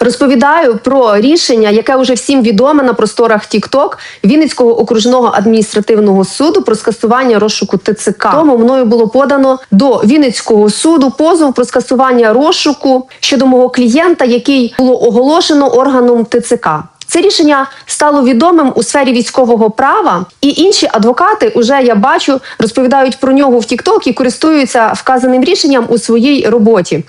Розповідаю про рішення, яке вже всім відоме на просторах TikTok Вінницького окружного адміністративного суду про скасування розшуку ТЦК. Тому мною було подано до Вінницького суду позов про скасування розшуку щодо мого клієнта, який було оголошено органом ТЦК. Це рішення стало відомим у сфері військового права, і інші адвокати уже я бачу розповідають про нього в TikTok і користуються вказаним рішенням у своїй роботі.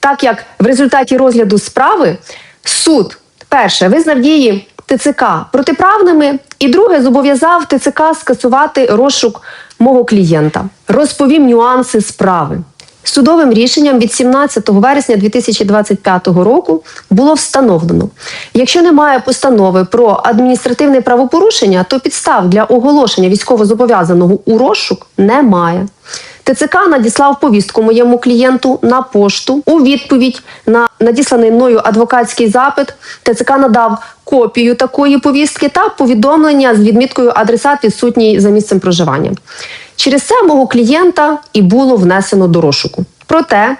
Так як в результаті розгляду справи суд перше визнав дії ТЦК протиправними, і друге зобов'язав ТЦК скасувати розшук мого клієнта. Розповім нюанси справи. Судовим рішенням від 17 вересня 2025 року було встановлено, якщо немає постанови про адміністративне правопорушення, то підстав для оголошення військовозобов'язаного у розшук немає. ТЦК надіслав повістку моєму клієнту на пошту у відповідь на надісланий мною адвокатський запит. ТЦК надав копію такої повістки та повідомлення з відміткою адресат відсутній за місцем проживання. Через це мого клієнта і було внесено до розшуку. Проте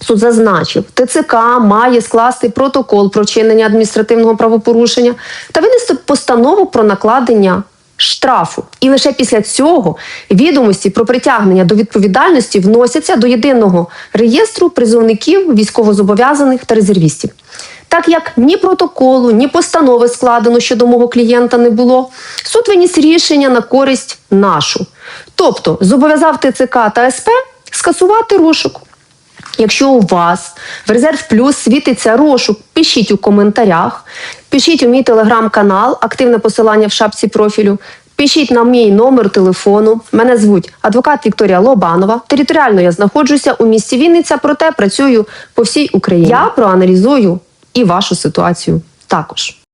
Суд зазначив, ТЦК має скласти протокол про вчинення адміністративного правопорушення та винести постанову про накладення штрафу. І лише після цього відомості про притягнення до відповідальності вносяться до єдиного реєстру призовників, військовозобов'язаних та резервістів. Так як ні протоколу, ні постанови складено щодо мого клієнта не було, суд виніс рішення на користь нашу. Тобто зобов'язав ТЦК та СП скасувати розшук. Якщо у вас в резерв плюс світиться розшук, пишіть у коментарях, пишіть у мій телеграм-канал, активне посилання в шапці профілю. Пишіть на мій номер телефону. Мене звуть адвокат Вікторія Лобанова. Територіально я знаходжуся у місті Вінниця, проте працюю по всій Україні. Я проаналізую і вашу ситуацію також.